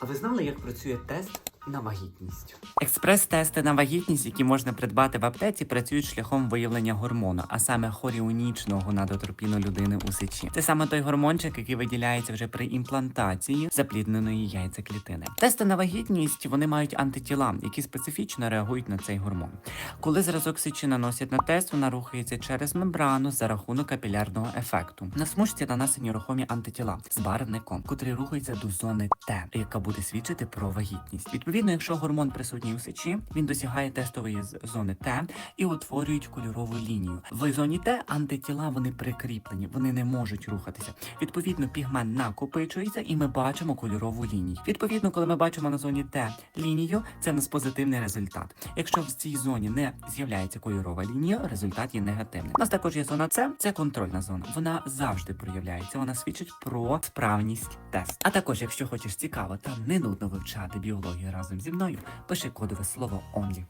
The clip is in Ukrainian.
А ви знали, як працює тест на вагітність? Експрес-тести на вагітність, які можна придбати в аптеці, працюють шляхом виявлення гормону, а саме хоріонічного гонадотропіну людини у сечі. Це саме той гормончик, який виділяється вже при імплантації заплідненої яйцеклітини. Тести на вагітність вони мають антитіла, які специфічно реагують на цей гормон. Коли зразок сечі наносять на тест, вона рухається через мембрану за рахунок капілярного ефекту. На смужці нанесені рухомі антитіла з барвником, котрий рухається до зони Т, яка буде свідчити про вагітність. Відповідно, якщо гормон присутній у сечі, він досягає тестової зони Т і утворюють кольорову лінію. В зоні Т антитіла вони прикріплені, вони не можуть рухатися. Відповідно, пігмент накопичується, і ми бачимо кольорову лінію. Відповідно, коли ми бачимо на зоні Т лінію, це нас позитивний результат. Якщо в цій зоні не з'являється кольорова лінія, результат є негативний. У нас також є зона С, це контрольна зона. Вона завжди проявляється. Вона свідчить про справність тест. А також, якщо хочеш цікаво та не нудно вивчати біологію разом зі мною, пиши кодове слово ONLY.